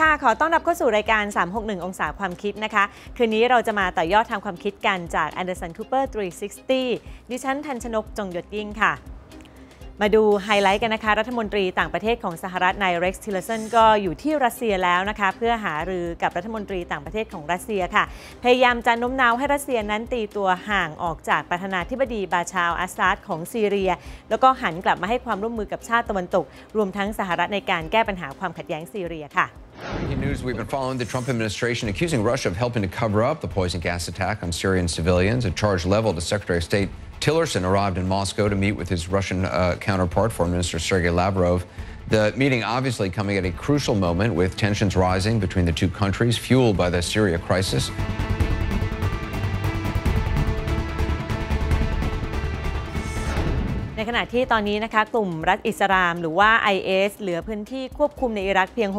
ค่ะ ขอต้อนรับเข้าสู่รายการ 361 องศาความคิดนะคะ คืนนี้เราจะมาต่อยอดทางความคิดกันจาก Anderson Cooper 360 ดิฉันทันชนกจงหยดยิ่งค่ะ มาดูไฮไลท์กันนะคะ รัฐมนตรีต่างประเทศของสหรัฐนายเร็กซ์ทิลเลสันก็อยู่ที่รัสเซียแล้วนะคะ เพื่อหารือกับรัฐมนตรีต่างประเทศของรัสเซียค่ะ พยายามจะโน้มน้าวให้รัสเซียนั้นตีตัวห่างออกจากประธานาธิบดีบาชาลอาซาดของซีเรีย แล้วก็หันกลับมาให้ความร่วมมือกับชาติตะวันตก รวมทั้งสหรัฐในการแก้ปัญหาความขัดแย้งซีเรียค่ะ In news, we've been following the Trump administration accusing Russia of helping to cover up the poison gas attack on Syrian civilians. A charge leveled as Secretary of State Tillerson arrived in Moscow to meet with his Russian uh, counterpart, Foreign Minister Sergei Lavrov. The meeting obviously coming at a crucial moment with tensions rising between the two countries, fueled by the Syria crisis. ในขณะที่ตอนนี้นะคะกลุ่มรัฐอิสลาม หรือว่า IS เหลือพื้นที่ควบคุมในอิรักเพียง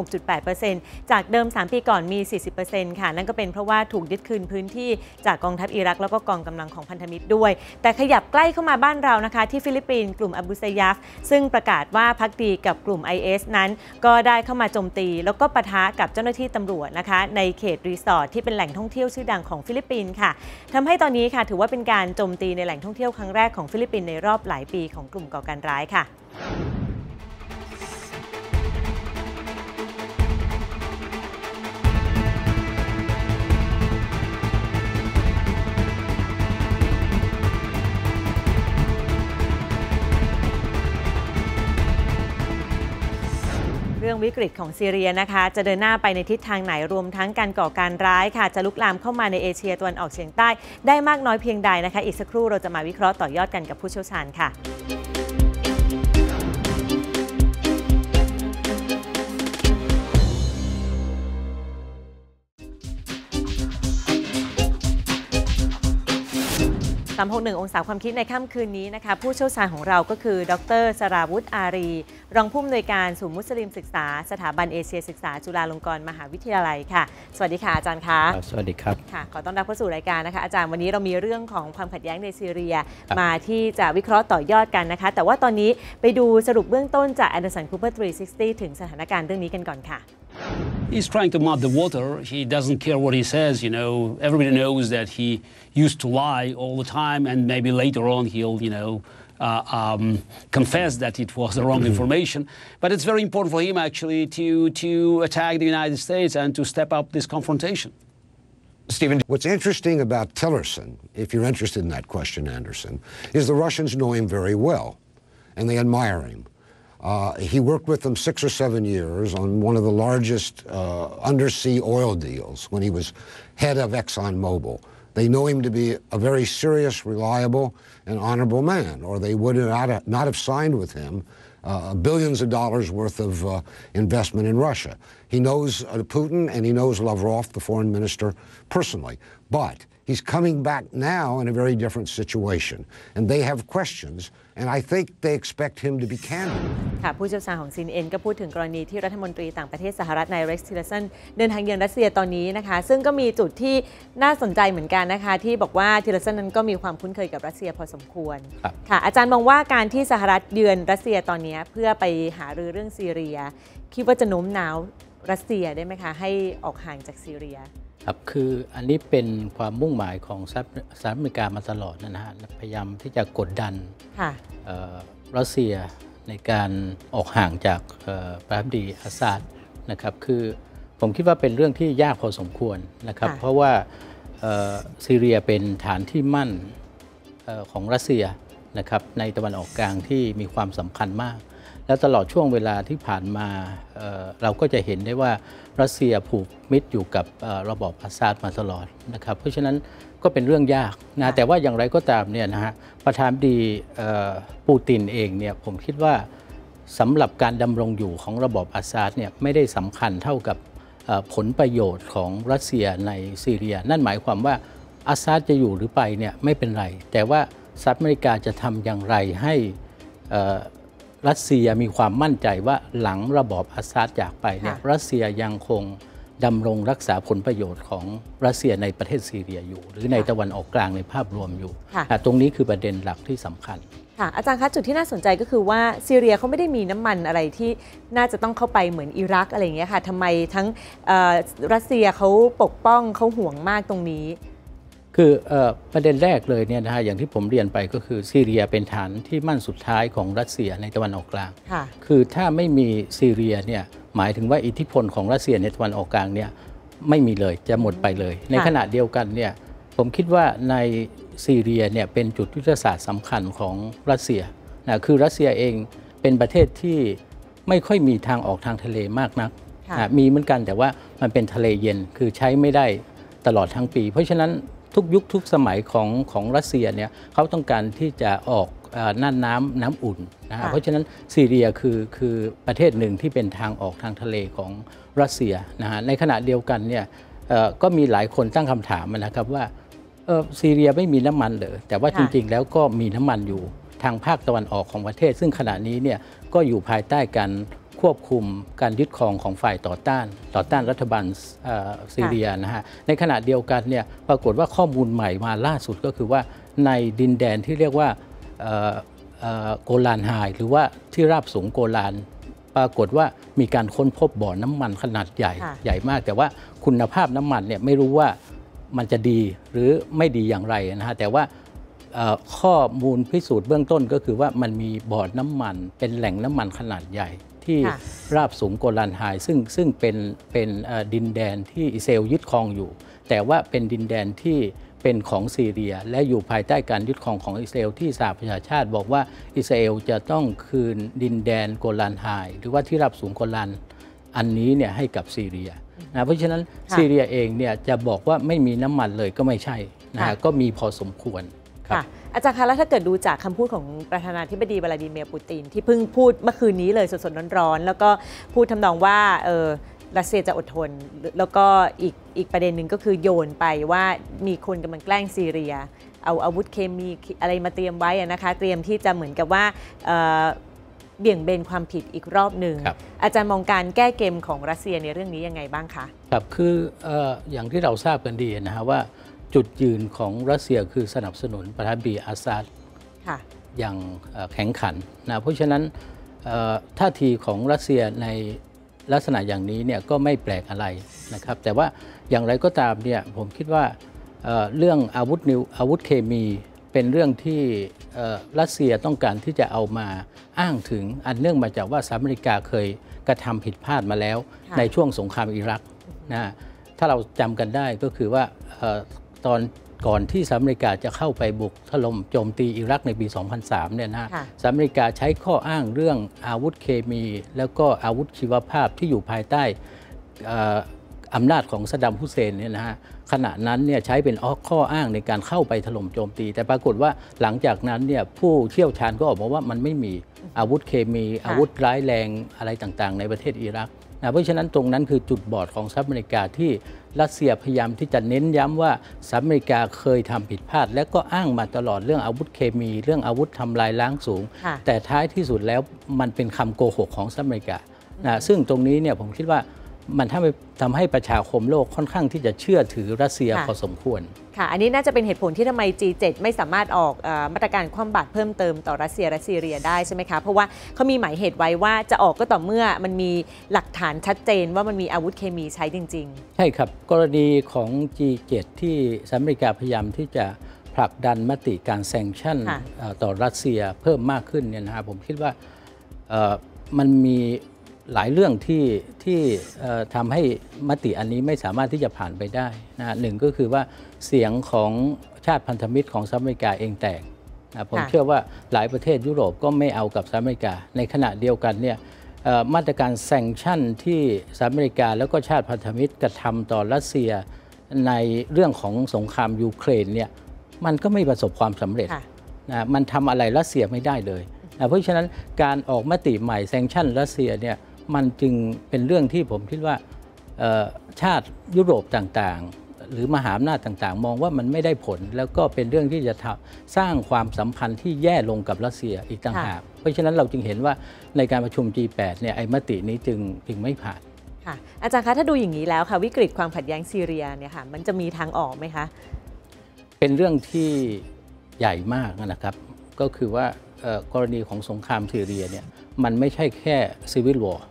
6.8%จากเดิม 3 ปีก่อนมี 40%ค่ะ นั่นก็เป็นเพราะว่าถูกยึดคืนพื้นที่จากกองทัพอิรัก แล้วก็กองกำลังของพันธมิตรด้วย แต่ขยับใกล้เข้ามาบ้านเรานะคะ ที่ฟิลิปปินส์กลุ่มอับูซยาฟซึ่งประกาศว่าพักดีกับกลุ่ม IS นั้น ก็ได้เข้ามาโจมตี แล้วก็ปะทะกับเจ้าหน้าที่ตำรวจนะคะ ในเขตรีสอร์ทที่เป็นแหล่งท่องเที่ยวชื่อดังของฟิลิปปินส์ค่ะทำให้ตอนนี้ค่ะถือว่าเป็นการโจมตีในแหล่งท่องเที่ยวครั้งแรกของฟิลิปปินส์ในรอบหลายปีของกลุ่มก่อการร้ายค่ะ วิกฤตของซีเรียนะคะ จะเดินหน้าไปในทิศทางไหนรวมทั้งการก่อการร้ายค่ะ จะลุกลามเข้ามาในเอเชียตะวันออกเฉียงใต้ ได้มากน้อยเพียงใดนะคะ อีกสักครู่เราจะมาวิเคราะห์ต่อยอดกันกับผู้เชี่ยวชาญค่ะ 361 องศาความคิดในค่ำคืนนี้นะคะ ผู้เชี่ยวชาญของเราก็คือ ดรสราวุธอารี รองผู้อำนวยการศูนย์มุสลิมศึกษา สถาบันเอเชียศึกษา จุฬาลงกรณ์มหาวิทยาลัยค่ะ สวัสดีค่ะอาจารย์คะครับสวัสดีครับค่ะขอต้อนรับเข้าสู่รายการนะคะ อาจารย์วันนี้เรามีเรื่องของความขัดแย้งในซีเรียครับมาที่จะวิเคราะห์ต่อยอดกันนะคะ แต่ว่าตอนนี้ไปดูสรุปเบื้องต้นจาก Anderson Cooper 360 ถึงสถานการณ์เรื่องนี้กันก่อนค่ะ He's trying to mud the water. He doesn't care what he says. You know, everybody knows that he used to lie all the time, and maybe later on he'll, you know, uh, um, confess that it was the wrong information. But it's very important for him actually to to attack the United States and to step up this confrontation. Stephen, What's interesting about Tillerson, if you're interested in that question, Anderson, is the Russians know him very well and they admire him. Uh, he worked with them six or seven years on one of the largest uh, undersea oil deals when he was head of ExxonMobil. They know him to be a very serious, reliable, and honorable man, or they would not have, not have signed with him uh, billions of dollars worth of uh, investment in Russia. He knows uh, Putin and he knows Lavrov, the foreign minister, personally. But he's coming back now in a very different situation. And they have questions, and I think they expect him to be candid. ค่ะผู้เชี่ยวชาญของ CNN ก็พูดถึงกรณีที่รัฐมนตรีต่างประเทศสหรัฐนายเร็กซ์ทิลเลสันเดินทางเยือนรัสเซียตอนนี้นะคะ ซึ่งก็มีจุดที่น่าสนใจเหมือนกันนะคะ ที่บอกว่าทิลเลสันนั้นก็มีความคุ้นเคยกับรัสเซียพอสมควรครับค่ะ อาจารย์มองว่าการที่สหรัฐเยือนรัสเซียตอนนี้เพื่อไปหารือเรื่องซีเรีย คิดว่าจะโน้มน้าวรัสเซียได้ไหมคะให้ออกห่างจากซีเรีย ครับคืออันนี้เป็นความมุ่งหมายของสหสหรัฐอเมริกามาตลอดนะฮะพยายามที่จะกดดันค่ะเอ่อรัสเซียในการออกห่างจากเอ่อประธานาธิบดีอาซาดนะครับคือผมคิดว่าเป็นเรื่องที่ยากพอสมควรนะครับค่ะเพราะว่าเอ่อซีเรียเป็นฐานที่มั่นเอ่อของรัสเซียนะครับในตะวันออกกลางที่มีความสำคัญมาก แล้วตลอดช่วงเวลาที่ผ่านมาเอ่อเราก็จะเห็นได้ว่ารัสเซียผูกมิตรอยู่กับเอ่อระบอบอาซาดมาตลอดนะครับ เพราะฉะนั้นก็เป็นเรื่องยากนะแต่ว่าอย่างไรก็ตามเนี่ยนะฮะประธานาธิบดีเอ่อปูตินเองเนี่ยผมคิดว่าสำหรับการดำรงอยู่ของระบอบอาซาดเนี่ยไม่ได้สำคัญเท่ากับเอ่อผลประโยชน์ของรัสเซียในซีเรีย นั่นหมายความว่าอาซาดจะอยู่หรือไปเนี่ยไม่เป็นไร แต่ว่าสหรัฐอเมริกาจะทำอย่างไรให้เอ่อ รัสเซียมีความมั่นใจว่าหลังระบอบอาซาดจากไปเนี่ยค่ะรัสเซียยังคงดำรงรักษาผลประโยชน์ของรัสเซียในประเทศซีเรียอยู่ หรือในค่ะตะวันออกกลางในภาพรวมอยู่ค่ะอะตรงนี้คือประเด็นหลักที่สำคัญค่ะอาจารย์คะจุดที่น่าสนใจก็คือว่าซีเรียเขาไม่ได้มีน้ำมันอะไรที่น่าจะต้องเข้าไปเหมือนอิรักอะไรอย่างเงี้ยค่ะทำไมทั้งเอ่อรัสเซียเขาปกป้องเขาห่วงมากตรงนี้ คือเออประเด็นแรกเลยเนี่ยนะฮะอย่างที่ผมเรียนไปก็คือซีเรียเป็นฐานที่มั่นสุดท้ายของรัสเซียในตะวันออกกลางค่ะคือถ้าไม่มีซีเรียเนี่ยหมายถึงว่าอิทธิพลของรัสเซียในตะวันออกกลางเนี่ยไม่มีเลยจะหมดไปเลย ในขณะเดียวกันเนี่ยผมคิดว่าในซีเรียเนี่ยเป็นจุดยุทธศาสตร์สำคัญของรัสเซียนะคือรัสเซียเองเป็นประเทศที่ไม่ค่อยมีทางออกทางทะเลมากนักค่ะนะมีเหมือนกันแต่ว่ามันเป็นทะเลเย็นคือใช้ไม่ได้ตลอดทั้งปี เพราะฉะนั้น ทุกยุคทุกสมัยของของรัสเซียเนี่ยเขาต้องการที่จะออกเอ่อน่านน้ำน้ำอุ่นนะฮะค่ะเพราะฉะนั้นซีเรียคือคือประเทศหนึ่งที่เป็นทางออกทางทะเลของรัสเซียนะฮะในขณะเดียวกันเนี่ยเอ่อก็มีหลายคนตั้งคำถามนะครับว่าเอ่อซีเรียไม่มีน้ำมันเหรอแต่ว่าค่ะจริงๆ แล้วก็มีน้ำมันอยู่ทางภาคตะวันออกของประเทศ ซึ่งขณะนี้เนี่ยก็อยู่ภายใต้การ ควบคุมการยึดครองของฝ่ายต่อต้าน ต่อต้านรัฐบาลเอ่อซีเรียนะฮะในขณะเดียวกันเนี่ยปรากฏว่าข้อมูลใหม่มาล่าสุดก็คือว่าในดินแดนที่เรียกว่าเอ่อเอ่อโกลานไฮหรือว่าที่ราบสูงโกลานปรากฏว่ามีการค้นพบบ่อน้ำมันขนาดใหญ่ค่ะใหญ่มาก แต่ว่าคุณภาพน้ำมันเนี่ยไม่รู้ว่ามันจะดีหรือไม่ดีอย่างไรนะฮะแต่ว่าเอ่อข้อมูลพิสูจน์เบื้องต้นก็คือว่ามันมีบ่อน้ำมันเป็นแหล่งน้ำมันขนาดใหญ่ ที่ค่ะราบสูงโกลันไฮซึ่งซึ่งเป็นเป็นเอ่อดินแดนที่อิสราเอลยึดครองอยู่ แต่ว่าเป็นดินแดนที่เป็นของซีเรีย และอยู่ภายใต้การยึดครองของอิสราเอลที่สหประชาชาติบอกว่าอิสราเอลจะต้องคืนดินแดนโกลันไฮหรือว่าที่ราบสูงโกลันอันนี้เนี่ยให้กับซีเรียนะเพราะฉะนั้นค่ะซีเรียเองเนี่ยจะบอกว่าไม่มีน้ำมันเลยก็ไม่ใช่นะค่ะฮะก็มีพอสมควรครับค่ะ อาจารย์คะแล้วถ้าเกิดดูจากคำพูดของประธานาธิบดีวลาดิเมียร์ปูติน ที่เพิ่งพูดเมื่อคืนนี้เลยสดๆร้อนๆแล้วก็พูดทำนองว่าเออรัสเซียจะอดทน แล้วก็อีกอีกประเด็นหนึ่งก็คือโยนไปว่ามีคนกำลังแกล้งซีเรีย เอาอาวุธเคมีอะไรมาเตรียมไว้อะนะคะ เตรียมที่จะเหมือนกับว่าเอ่อเบี่ยงเบนความผิดอีกรอบหนึ่งครับอาจารย์มองการแก้เกมของรัสเซียในเรื่องนี้ยังไงบ้างคะ ครับ คือเอ่ออย่างที่เราทราบกันดีนะฮะว่า จุดยืนของรัสเซียคือสนับสนุนประธานาธิบดีอาซาดค่ะอย่างเอ่อแข็งขันนะเพราะฉะนั้นเอ่อท่าทีของรัสเซียในลักษณะอย่างนี้เนี่ยก็ไม่แปลกอะไรนะครับ แต่ว่าอย่างไรก็ตามเนี่ยผมคิดว่าเอ่อเรื่องอาวุธนิวอาวุธเคมีเป็นเรื่องที่เอ่อรัสเซียต้องการที่จะเอามาอ้างถึงอันเนื่องมาจากว่าสหรัฐอเมริกาเคยกระทำผิดพลาดมาแล้วค่ะในช่วงสงครามอิรักนะถ้าเราจำกันได้ก็คือว่าเอ่อ ตอนก่อนที่สหรัฐอเมริกาจะเข้าไปบุกถล่มโจมตีอิรักในปี 2003 เนี่ยนะค่ะสหรัฐอเมริกาใช้ข้ออ้างเรื่องอาวุธเคมี แล้วก็อาวุธชีวภาพที่อยู่ภายใต้เอ่ออำนาจของสดดัมฮุสเซนเนี่ยนะฮะขณะนั้นเนี่ยใช้เป็นข้ออ้างในการเข้าไปถล่มโจมตี แต่ปรากฏว่าหลังจากนั้นเนี่ยผู้เชี่ยวชาญก็ออกมาว่ามันไม่มีอาวุธเคมี อาวุธร้ายแรงอะไรต่างๆ ในประเทศอิรักนะเพราะฉะนั้นตรงนั้นคือจุดบอดของสหรัฐอเมริกาที่ รัสเซียพยายามที่จะเน้นย้ำว่าสหรัฐอเมริกาเคยทำผิดพลาด และก็อ้างมาตลอดเรื่องอาวุธเคมี เรื่องอาวุธทำลายล้างสูงค่ะแต่ท้ายที่สุดแล้วมันเป็นคำโกหกของสหรัฐอเมริกานะซึ่งตรงนี้เนี่ยผมคิดว่ามันทำให้ทำให้ประชาคมโลกค่อนข้างที่จะเชื่อถือรัสเซียค่ะพอสมควร ค่ะ อันนี้น่าจะเป็นเหตุผลที่ทำไม G7 ไม่สามารถออกเออมาตรการคว่ำบาตรเพิ่มเติมต่อรัสเซียและซีเรียได้ใช่ไหมคะ เพราะว่าเขามีหมายเหตุไว้ว่าจะออกก็ต่อเมื่อมันมีหลักฐานชัดเจนว่ามันมีอาวุธเคมีใช้จริงใช่ครับ กรณีของ G7 ที่สหรัฐอเมริกาพยายามที่จะผลักดันมติการแซงชั่นค่ะเอ่อต่อรัสเซียเพิ่มมากขึ้นเนี่ยนะฮะผมคิดว่าเอ่อมันมี หลายเรื่องที่ที่เอ่อทำให้มติอันนี้ไม่สามารถที่จะผ่านไปได้นะฮะหนึ่งก็คือว่าเสียงของชาติพันธมิตรของสหรัฐอเมริกาเองแตกนะผมค่ะเชื่อว่าหลายประเทศยุโรปก็ไม่เอากับสหรัฐอเมริกา ในขณะเดียวกันเนี่ยเอ่อมาตรการแซงชั่นที่สหรัฐอเมริกา แล้วก็ชาติพันธมิตรกระทำต่อรัสเซียในเรื่องของสงครามยูเครนเนี่ยมันก็ไม่ประสบความสำเร็จค่ะนะมันทำอะไรรัสเซียไม่ได้เลยนะเพราะฉะนั้นการออกมติใหม่แซงชั่นรัสเซียเนี่ย มันจึงเป็นเรื่องที่ผมคิดว่าเอ่อชาติยุโรปต่างๆ หรือมหาอำนาจต่างๆ มองว่ามันไม่ได้ผล แล้วก็เป็นเรื่องที่จะทำสร้างความสัมพันธ์ที่แย่ลงกับรัสเซียอีกต่างค่ะหากเพราะฉะนั้นเราจึงเห็นว่าในการประชุม G8 เนี่ยไอ้มตินี้จึงจึงไม่ผ่านค่ะอาจารย์คะถ้าดูอย่างนี้แล้วค่ะวิกฤตความขัดแย้งซีเรียเนี่ยค่ะมันจะมีทางออกไหมคะเป็นเรื่องที่ใหญ่มากนะครับ ก็คือว่าเอ่อกรณีของสงครามซีเรียเนี่ยมันไม่ใช่แค่ซีวิลวอร์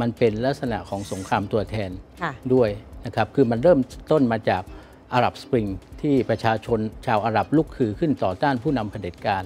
มันเป็นลักษณะของสงครามตัวแทนค่ะด้วยนะครับคือมันเริ่มต้นมาจากอาหรับสปริงที่ประชาชนชาวอาหรับลุกคือขึ้นต่อต้านผู้นำเผด็จการ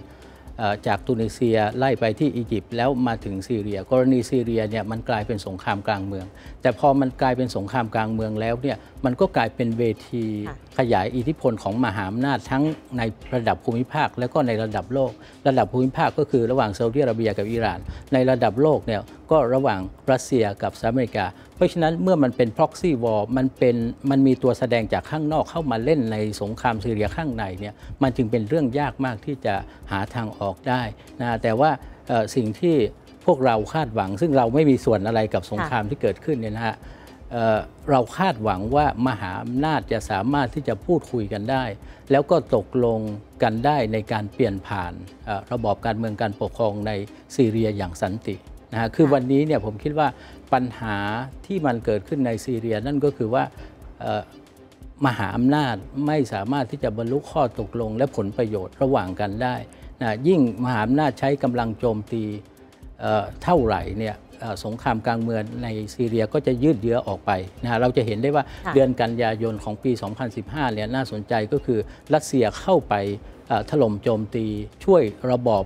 เอ่อจากตุนิเซียไล่ไปที่อียิปต์แล้วมาถึงซีเรีย กรณีซีเรียเนี่ยมันกลายเป็นสงครามกลางเมือง แต่พอมันกลายเป็นสงครามกลางเมืองแล้วเนี่ยมันก็กลายเป็นเวทีค่ะขยายอิทธิพลของมหาอำนาจทั้งในระดับภูมิภาค และก็ในระดับโลก ระดับภูมิภาคก็คือระหว่างซาอุดิอาระเบียกับอิหร่าน ในระดับโลกเนี่ย ก็ระหว่างรัสเซียกับสหรัฐอเมริกา เพราะฉะนั้นเมื่อมันเป็น proxy war มันเป็นมันมีตัวแสดงจากข้างนอกเข้ามาเล่นในสงครามซีเรียข้างในเนี่ยมันจึงเป็นเรื่องยากมากที่จะหาทางออกได้นะแต่ว่าเอ่อสิ่งที่พวกเราคาดหวัง ซึ่งเราไม่มีส่วนอะไรกับสงครามที่เกิดขึ้นเนี่ยนะฮะเอ่อเราคาดหวังว่ามหาอำนาจจะสามารถที่จะพูดคุยกันได้ แล้วก็ตกลงกันได้ในการเปลี่ยนผ่านเอ่อระบอบการเมืองการปกครองในซีเรียอย่างสันติ นะฮะคือวันนี้เนี่ยผมคิดว่าปัญหาที่มันเกิดขึ้นในซีเรียนั่นก็คือว่าเอ่อมหาอำนาจไม่สามารถที่จะบรรลุข้อตกลงและผลประโยชน์ระหว่างกันได้นะยิ่งมหาอำนาจใช้กำลังโจมตีเอ่อเท่าไหร่เนี่ยเอ่อสงครามกลางเมืองในซีเรียก็จะยืดเยื้อออกไปนะฮะเราจะเห็นได้ว่าค่ะเดือนกันยายนของปี 2015 เนี่ยน่าสนใจก็คือรัสเซียเข้าไปเอ่อถล่มโจมตีช่วยระบอบ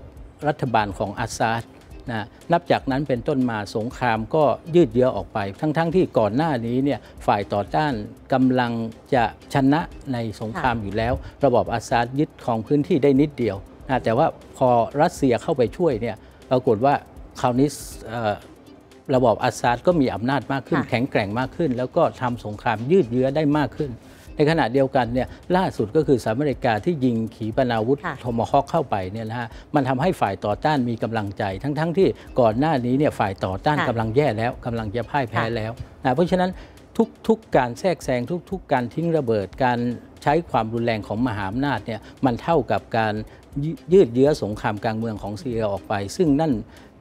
รัฐบาลของอาซาด นะนับจากนั้นเป็นต้นมาสงครามก็ยืดเยื้อออกไป ทั้งๆทที่ก่อนหน้านี้เนี่ยฝ่ายต่อต้านกำลังจะชนะในสงครามอยู่แล้ว ระบอบอาซาดยึดของพื้นที่ได้นิดเดียวนะแต่ว่าพอรัสเซียเข้าไปช่วยเนี่ยปรากฏว่าคราวนี้เอ่อระบอบอาซาดก็มีอำนาจมากขึ้นค่ะแข็งแกร่งมากขึ้น แล้วก็ทำสงครามยืดเยื้อได้มากขึ้น ในขณะเดียวกันเนี่ยล่าสุดก็คือสหรัฐอเมริกาที่ยิงขีปนาวุธค่ะโทมฮอคเข้าไปเนี่ยนะฮะมันทำให้ฝ่ายต่อต้านมีกำลังใจ ทั้งๆทที่ก่อนหน้านี้เนี่ยฝ่ายต่อต้านค่ะกำลังแย่แล้วกำลังจะพ่ายแพ้ค่ะแล้วนะเพราะฉะนั้นทุกๆการแทรกแซงทุก ๆ การทิ้งระเบิดการใช้ความรุนแรงของมหาอำนาจเนี่ยมันเท่ากับการยยืดเยื้อสงครามกลางเมืองของซีเรียออกไป ซึ่งนั่น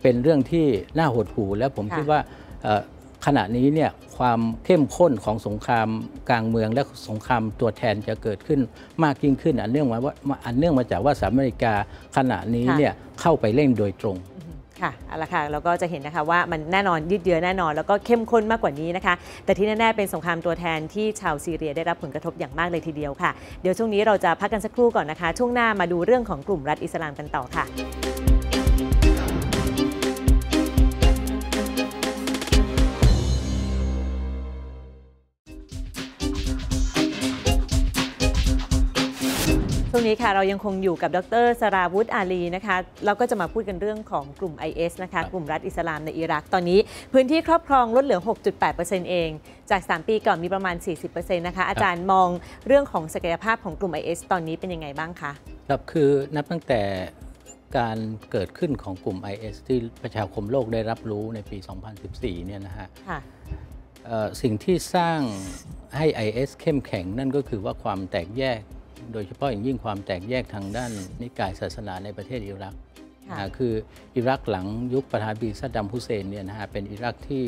เป็นเรื่องที่น่าหดหู่และผมค่ะคิดว่าเอ่อ ขณะนี้เนี่ยความเข้มข้นของสงครามกลางเมืองและสงครามตัวแทนจะเกิดขึ้นมากยิ่งขึ้น อันเนื่องมาว่าอันเนื่องมาจากว่าสหรัฐอเมริกาขณะนี้ค่ะเนี่ยเข้าไปเล่นโดยตรงค่ะเอาละค่ะเราก็จะเห็นนะคะว่ามันแน่นอนยืดเยื้อแน่นอน แล้วก็เข้มข้นมากกว่านี้นะคะ แต่ที่แน่ๆเป็นสงครามตัวแทนที่ชาวซีเรียได้รับผลกระทบอย่างมากเลยทีเดียวค่ะ เดี๋ยวช่วงนี้เราจะพักกันสักครู่ก่อนนะคะ ช่วงหน้ามาดูเรื่องของกลุ่มรัฐอิสลามกันต่อค่ะ นี้ค่ะเรายังคงอยู่กับดรสราวุธอาลีนะคะเราก็จะมาพูดกันเรื่องของกลุ่ม IS นะคะครับกลุ่มรัฐอิสลามในอิรักตอนนี้ พื้นที่ครอบครองลดเหลือ 6.8%เอง จาก 3 ปีก่อนมีประมาณ 40%นะคะอาจารย์มองเรื่องของศักยภาพของกลุ่ม IS ตอนนี้เป็นยังไงบ้างคะครับคือนับตั้งแต่การเกิดขึ้นของกลุ่ม IS ที่ประชาคมโลกได้รับรู้ในปี 2014 เนี่ยนะฮะค่ะเอ่อสิ่งที่สร้างให้ IS เข้มแข็งนั่นก็คือว่าความแตกแยก โดยเฉพาะอย่างยิ่งความแตกแยกทางด้านนิกายศาสนาในประเทศอิรักค่ะนะคืออิรักหลังยุคประธานาธิบดีซัดดัมฮุเซนเนี่ยนะฮะเป็นอิรักที่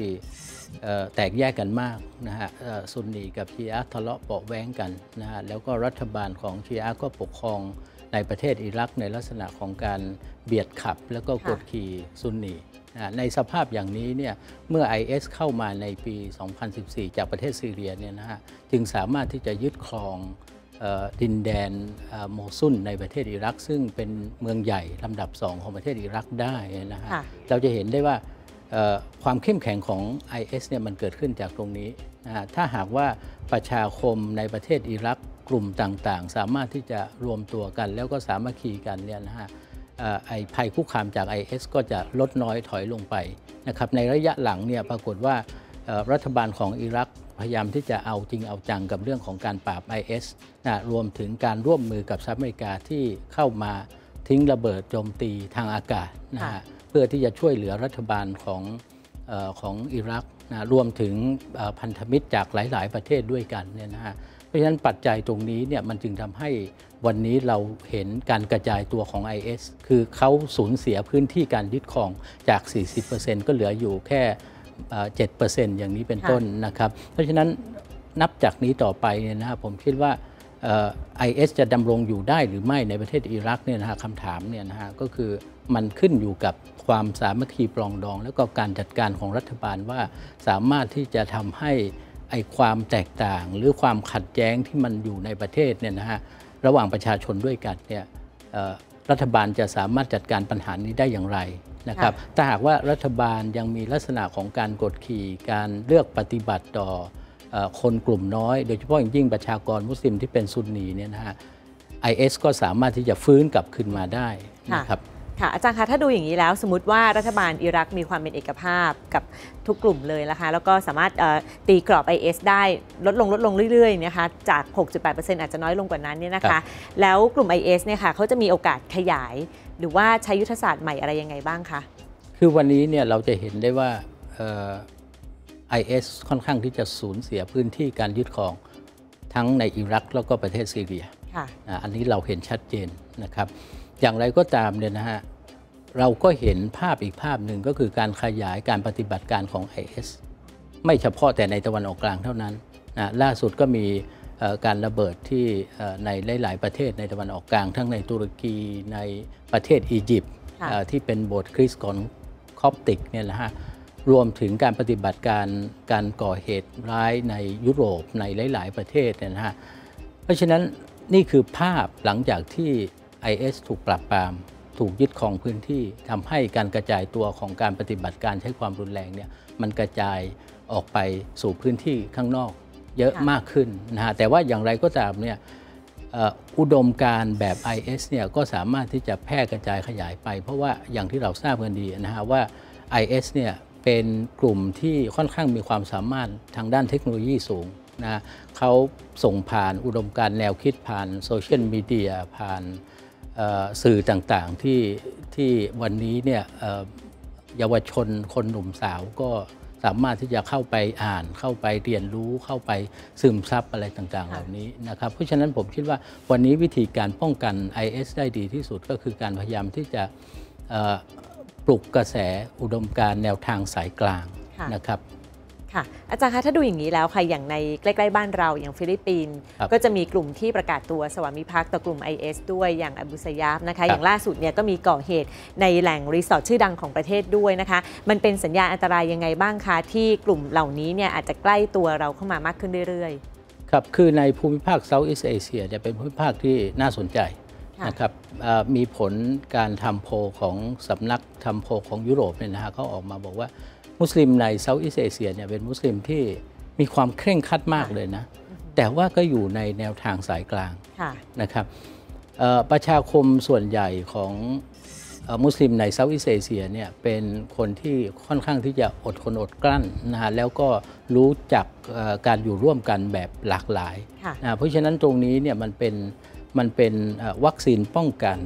เอ่อแตกแยกกันมากนะฮะเอ่อซุนนีกับชีอะห์ทะเลาะเบาะแว้งกันนะฮะแล้วก็รัฐบาลของชีอะห์ก็ปกครองในประเทศอิรักในลักษณะของการเบียดขับ แล้วก็กดขี่ซุนนีนะฮะในสภาพอย่างนี้เนี่ยเมื่อ IS เข้ามาในปี 2014 จากประเทศซีเรียเนี่ยนะฮะจึงสามารถที่จะยึดครองเอ่อ ดินแดนเอ่อโมซุนในประเทศอิรัก ซึ่งเป็นเมืองใหญ่ลำดับสองของประเทศอิรักได้นะฮะค่ะเราจะเห็นได้ว่าเอ่อความเข้มแข็งของ IS เนี่ยมันเกิดขึ้นจากตรงนี้นะฮะถ้าหากว่าประชาคมในประเทศอิรักกลุ่มต่างๆ สามารถที่จะรวมตัวกัน แล้วก็สามัคคีกันเนี่ยนะฮะเอ่อไอภัยคุกคามจาก IS ก็จะลดน้อยถอยลงไปนะครับในระยะหลังเนี่ยปรากฏว่าเอ่อรัฐบาลของอิรัก พยายามที่จะเอาจริงเอาจังกับเรื่องของการปราบ IS นะรวมถึงการร่วมมือกับสหรัฐอเมริกาที่เข้ามาทิ้งระเบิดโจมตีทางอากาศนะค่ะฮะเพื่อที่จะช่วยเหลือรัฐบาลของเออของอิรักนะรวมถึงเอ่อพันธมิตรจากหลาย ๆ ประเทศด้วยกันเนี่ยนะฮะเพราะฉะนั้นปัจจัยตรงนี้เนี่ยมันจึงทำให้วันนี้เราเห็นการกระจายตัวของ IS คือเขาสูญเสียพื้นที่การยึดครองจาก 40%ก็เหลืออยู่แค่เอ่อ 7%อย่างนี้เป็นต้นนะครับ เพราะฉะนั้นนับจากนี้ต่อไปเนี่ยนะครับผมคิดว่าไอเอสจะดำรงอยู่ได้หรือไม่ในประเทศอิรักเนี่ยนะฮะคำถามเนี่ยนะฮะก็คือมันขึ้นอยู่กับความสามัคคีปรองดอง แล้วก็การจัดการของรัฐบาลว่าสามารถที่จะทำให้ไอความแตกต่าง หรือความขัดแย้งที่มันอยู่ในประเทศเนี่ยนะฮะระหว่างประชาชนด้วยกันเนี่ยเอ่อรัฐบาลจะสามารถจัดการปัญหานี้ได้อย่างไร นะครับถ้าหากว่ารัฐบาลยังมีลักษณะของการกดขี่การเลือกปฏิบัติต่อเออคนกลุ่มน้อย โดยเฉพาะอย่างยิ่งประชากรมุสลิมที่เป็นซุนนีเนี่ยนะฮะ IS ก็สามารถที่จะฟื้นกลับขึ้นมาได้นะครับค่ะอาจารย์คะถ้าดูอย่างนี้แล้ว สมมติว่ารัฐบาลอิรักมีความเป็นเอกภาพกับทุกกลุ่มเลยนะคะแล้วก็สามารถเอ่อตีกรอบ IS ได้ลดลงลดลงเรื่อยๆนะคะจาก 6.8%อาจจะน้อยลงกว่านั้นเนี่ยนะครัคะบแล้วกลุ่ม IS เนี่ยค่ะเขาจะมีโอกาสขยาย หรือว่าใช้ยุทธศาสตร์ใหม่อะไรยังไงบ้างคะ คือวันนี้เนี่ยเราจะเห็นได้ว่าเอ่อ IS ค่อนข้างที่จะสูญเสียพื้นที่การยึดครองทั้งในอิรักแล้วก็ประเทศซีเรียค่ะอ่าอันนี้เราเห็นชัดเจนนะครับ อย่างไรก็ตามเนี่ยนะฮะเราก็เห็นภาพอีกภาพหนึ่งก็คือการขยายการปฏิบัติการของ IS ไม่เฉพาะแต่ในตะวันออกกลางเท่านั้นนะล่าสุดก็มีเอ่อ การระเบิดที่เอ่อในหลาย ๆ ประเทศในตะวันออกกลาง ทั้งในตุรกีในประเทศอียิปต์ค่ะเอ่อที่เป็นโบสถ์คริสต์ของคอปติกเนี่ยนะฮะรวมถึงการปฏิบัติการการก่อเหตุร้ายในยุโรปในหลาย ๆ ประเทศเนี่ยนะฮะเพราะฉะนั้นนี่คือภาพหลังจากที่ IS ถูกปราบปราม ถูกยึดครองพื้นที่ทำให้การกระจายตัวของการปฏิบัติการใช้ความรุนแรงเนี่ยมันกระจายออกไปสู่พื้นที่ข้างนอก เยอะค่ะมากขึ้นนะฮะแต่ว่าอย่างไรก็ตามเนี่ยเอ่ออุดมการณ์แบบ IS เนี่ยก็สามารถที่จะแพร่กระจายขยายไป เพราะว่าอย่างที่เราทราบกันดีนะฮะว่า IS เนี่ยเป็นกลุ่มที่ค่อนข้างมีความสามารถทางด้านเทคโนโลยีสูงนะเขาส่งผ่านอุดมการณ์แนวคิดผ่านโซเชียลมีเดียผ่านเอ่อสื่อต่างๆที่ที่วันนี้เนี่ยเอ่อเยาวชนคนหนุ่มสาวก็ สามารถที่จะเข้าไปอ่านเข้าไปเรียนรู้เข้าไปซึมซับอะไรต่างๆ เหล่านี้นะครับเพราะฉะนั้นผมคิดว่าวันนี้วิธีการป้องกัน IS ได้ดีที่สุดก็คือการพยายามที่จะเอ่อปลุกกระแสอุดมการณ์แนวทางสายกลางค่ะนะครับ ค่ะอาจารย์คะถ้าดูอย่างนี้แล้วค่ะอย่างในใกล้ๆบ้านเราอย่างฟิลิปปินส์ครับก็จะมีกลุ่มที่ประกาศตัวสวามิภักดิ์ต่อกลุ่ม IS ด้วยอย่างอบูซายาฟนะคะครับอย่างล่าสุดเนี่ยก็มีก่อเหตุในแหล่งรีสอร์ทชื่อดังของประเทศด้วยนะคะมันเป็นสัญญาณอันตรายยังไงบ้างคะที่กลุ่มเหล่านี้เนี่ยอาจจะใกล้ตัวเราเข้ามามากขึ้นเรื่อยครับคือในภูมิภาคเซาท์อีสเอเชียเนี่ยเป็นภูมิภาคที่น่าสนใจค่ะนะครับเอ่อมีผลการทำโพลของสำนักทำโพลของยุโรปเนี่ยนะฮะเขาออกมาบอกว่า มุสลิมในเซาท์อีสเอเชียเนี่ยเป็นมุสลิมที่มีความเคร่งครัดมากเลยนะ แต่ว่าก็อยู่ในแนวทางสายกลางๆค่ะนะครับเอ่อประชาคมส่วนใหญ่ของเอ่อมุสลิมในเซาท์อีสเอเชียเนี่ยเป็นคนที่ค่อนข้างที่จะอดทนอดกลั้นนะฮะแล้วก็รู้จักเอ่อการอยู่ร่วมกันแบบหลากหลายค่ะนะเพราะฉะนั้นตรงนี้เนี่ยมันเป็นมันเป็นเอ่อวัคซีนป้องกัน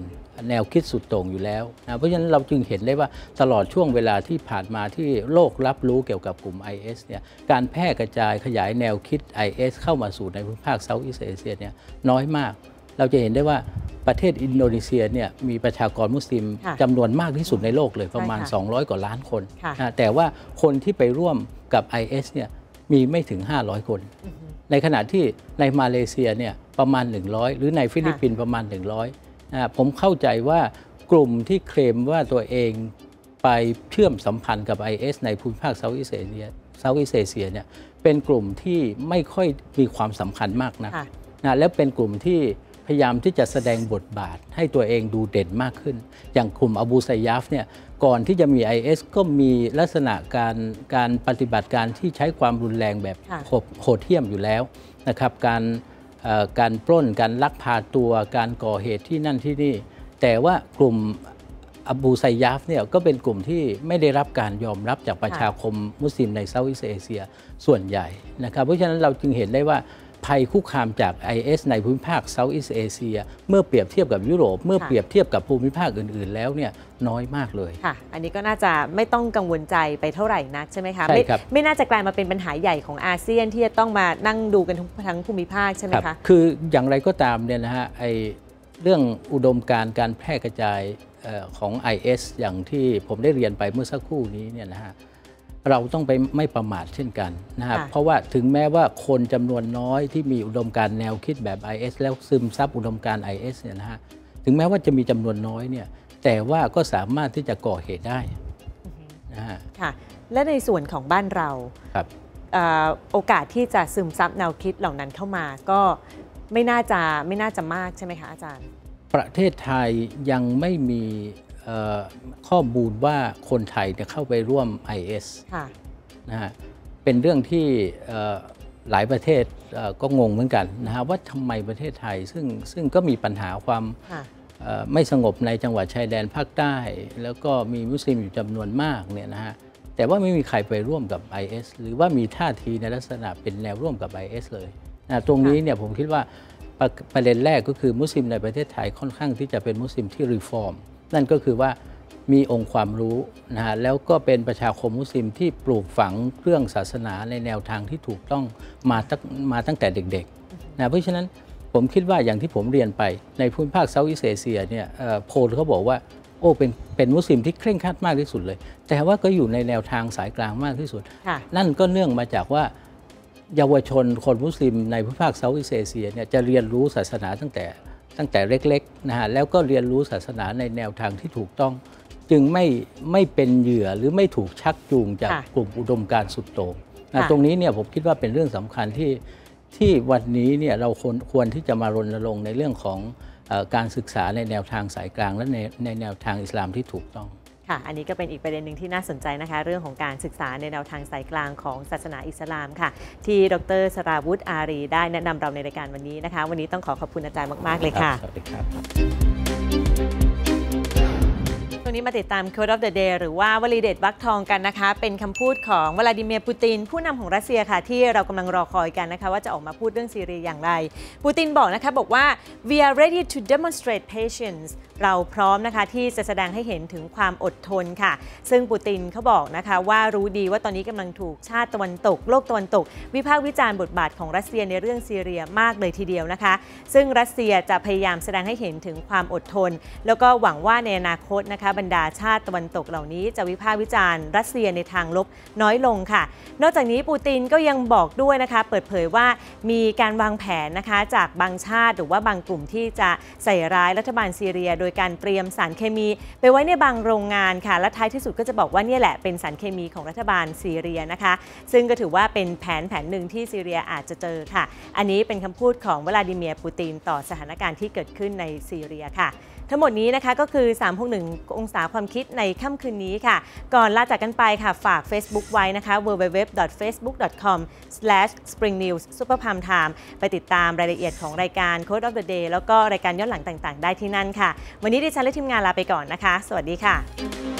แนวคิดสุดโต่งอยู่แล้วนะเพราะฉะนั้นเราจึงเห็นได้ว่าตลอดช่วงเวลาที่ผ่านมาที่โลกรับรู้เกี่ยวกับกลุ่ม IS เนี่ยการแพร่กระจายขยายแนวคิด IS เข้ามาสู่ในภูมิภาคเซาท์อีสเอเชียเนี่ยน้อยมาก เราจะเห็นได้ว่าประเทศอินโดนีเซียเนี่ยมีประชากรมุสลิมค่ะจำนวนมากที่สุดในโลกเลยประมาณใช่ค่ะ200 กว่าล้านคนค่ะนะแต่ว่าคนที่ไปร่วมกับ IS เนี่ยมีไม่ถึง 500 คน ในขณะที่ในมาเลเซียเนี่ยประมาณ 100 หรือในฟิลิปปินส์ประมาณ 100นะ ผมเข้าใจว่ากลุ่มที่เคลมว่าตัวเองไปเชื่อมสัมพันธ์กับ IS ในภูมิภาคเซาท์อีสเอเชียเซาท์อีสเอเชียเนี่ยเป็นกลุ่มที่ไม่ค่อยมีความสำคัญมากนะค่ะนะแล้วเป็นกลุ่มที่พยายามที่จะแสดงบทบาทให้ตัวเองดูเด่นมากขึ้น อย่างกลุ่มอบูซายาฟเนี่ยก่อนที่จะมี IS ก็มีลักษณะการการปฏิบัติการที่ใช้ความรุนแรงแบบค่ะโหดโหดเหี้ยมอยู่แล้วนะครับการเอ่อ การปล้นการลักพาตัวการก่อเหตุที่นั่นที่นี่ แต่ว่ากลุ่มอบูไซยาฟเนี่ยก็เป็นกลุ่มที่ไม่ได้รับการยอมรับจากประชาคมมุสลิมในเซาท์อีสเอเชียส่วนใหญ่นะครับเพราะฉะนั้นเราจึงเห็นได้ว่า ภัยคุกคามจาก IS ในภูมิภาคเซาท์อีสเอเชียเมื่อเปรียบเทียบกับยุโรป เมื่อค่ะเปรียบเทียบกับภูมิภาคอื่น ๆ แล้วเนี่ยน้อยมากเลยค่ะ อันนี้ก็น่าจะไม่ต้องกังวลใจไปเท่าไหร่นักใช่ไหมคะใช่ไม่ครับไม่น่าจะกลายมาเป็นปัญหาใหญ่ของอาเซียนที่จะต้องมานั่งดูกันทุกทั้งภูมิภาคใช่ไหมครับคะคืออย่างไรก็ตามเนี่ยนะฮะไอเรื่องอุดมการณ์การแพร่กระจายเอ่อของ IS อย่างที่ผมได้เรียนไปเมื่อสักครู่นี้เนี่ยนะฮะ เราต้องไปไม่ประมาทเช่นกันนะครับค่ะเพราะว่าถึงแม้ว่าคนจำนวนน้อยที่มีอุดมการณ์แนวคิดแบบ IS แล้วซึมซับอุดมการณ์ IS เนี่ยนะฮะถึงแม้ว่าจะมีจำนวนน้อยเนี่ยแต่ว่าก็สามารถที่จะก่อเหตุได้นะฮะค่ะและในส่วนของบ้านเราครับเอ่อโอกาสที่จะซึมซับแนวคิดเหล่านั้นเข้ามาก็ไม่น่าจะไม่น่าจะมากใช่ไหมคะอาจารย์ ประเทศไทยยังไม่มีเอ่อ ข้อมูลว่าคนไทยเนี่ยเข้าไปร่วม IS ค่ะนะฮะเป็นเรื่องที่เอ่อหลายประเทศเอ่อก็งงเหมือนกันนะฮะว่าทำไมประเทศไทยซึ่งซึ่งก็มีปัญหาความค่ะเอ่อไม่สงบในจังหวัดชายแดนภาคใต้ แล้วก็มีมุสลิมอยู่จำนวนมากเนี่ยนะฮะแต่ว่าไม่มีใครไปร่วมกับ IS หรือว่ามีท่าทีในลักษณะเป็นแนวร่วมกับ IS เลยนะตรงนี้เนี่ยผมคิดว่าประประเด็นแรกก็คือมุสลิมในประเทศไทยค่อนข้างที่จะเป็นมุสลิมที่รีฟอร์ม นั่นก็คือว่ามีองค์ความรู้นะฮะแล้วก็เป็นประชาคมมุสลิมที่ปลูกฝังเรื่องศาสนาในแนวทางที่ถูกต้องมาตั้งมาตั้งแต่เด็กๆนะเพราะฉะนั้นผมคิดว่าอย่างที่ผมเรียนไปในภูมิภาคเซาท์อีสเอเชียเนี่ยเอ่อโพลเขาบอกว่าโอ้เป็นเป็นมุสลิมที่เคร่งครัดมากที่สุดเลย แต่ว่าก็อยู่ในแนวทางสายกลางมากที่สุดค่ะนั่นก็เนื่องมาจากว่าเยาวชนคนมุสลิมในภูมิภาคเซาท์อีสเอเชียเนี่ยจะเรียนรู้ศาสนาตั้งแต่ ตั้งแต่เล็กๆนะฮะแล้วก็เรียนรู้ศาสนาในแนวทางที่ถูกต้อง จึงไม่ไม่เป็นเหยื่อหรือไม่ถูกชักจูงจากค่ะกลุ่มอุดมการณ์สุดโต่งนะค่ะตรงนี้เนี่ยผมคิดว่าเป็นเรื่องสำคัญที่ที่วันนี้เนี่ยเราควรควรที่จะมารณรงค์ในเรื่องของเออการศึกษาในแนวทางสายกลางและในในแนวทางอิสลามที่ถูกต้อง ค่ะ อันนี้ก็เป็นอีกประเด็นหนึ่งที่น่าสนใจนะคะ เรื่องของการศึกษาในแนวทางสายกลางของศาสนาอิสลามค่ะ ที่ดรสราวุธอารีได้แนะนำเราในรายการวันนี้นะคะ วันนี้ต้องขอขอบคุณอาจารย์มาก ๆ เลยค่ะสวัสดีครับ นี้มาติดตาม Code of the Day หรือว่าวลีเด็ดวักทองกันนะคะ เป็นคำพูดของวลาดิเมียร์ปูติน ผู้นำของรัสเซียค่ะ ที่เรากำลังรอคอยกันนะคะ ว่าจะออกมาพูดเรื่องซีเรียอย่างไร ปูตินบอกนะคะ บอกว่า we are ready to demonstrate patience เราพร้อมนะคะที่จะแสดงให้เห็นถึงความอดทนค่ะ ซึ่งปูตินเขาบอกนะคะ ว่ารู้ดีว่าตอนนี้กำลังถูกชาติตะวันตก โลกตะวันตก วิพากษ์วิจารณ์บทบาทของรัสเซียในเรื่องซีเรียมากเลยทีเดียวนะคะ ซึ่งรัสเซียจะพยายามแสดงให้เห็นถึงความอดทน แล้วก็หวังว่าในอนาคตนะคะบรรดาชาติตะวันตกเหล่านี้จะวิพากษ์วิจารณ์รัสเซียในทางลบน้อยลงค่ะ นอกจากนี้ปูตินก็ยังบอกด้วยนะคะ เปิดเผยว่ามีการวางแผนนะคะจากบางชาติหรือว่าบางกลุ่มที่จะใส่ร้ายรัฐบาลซีเรีย โดยการเตรียมสารเคมี ไปไว้ในบางโรงงานค่ะ และท้ายที่สุดก็จะบอกว่าเนี่ยแหละเป็นสารเคมีของรัฐบาลซีเรียนะคะ ซึ่งก็ถือว่าเป็นแผนแผนหนึ่งที่ซีเรียอาจจะเจอค่ะ อันนี้เป็นคำพูดของวลาดิเมียร์ปูตินต่อสถานการณ์ที่เกิดขึ้นในซีเรียค่ะ ทั้งหมดนี้นะคะก็คือ 361 องศาความคิดในค่ำคืนนี้ค่ะ ก่อนลาจากกันไปค่ะ ฝาก Facebook ไว้นะคะ www.facebook.com/springnews superpalm time ไปติดตามรายละเอียดของรายการ Code of the Day แล้วก็รายการย้อนหลังต่างๆ ได้ที่นั่นค่ะ วันนี้ดิฉันและทีมงานลาไปก่อนนะคะ สวัสดีค่ะ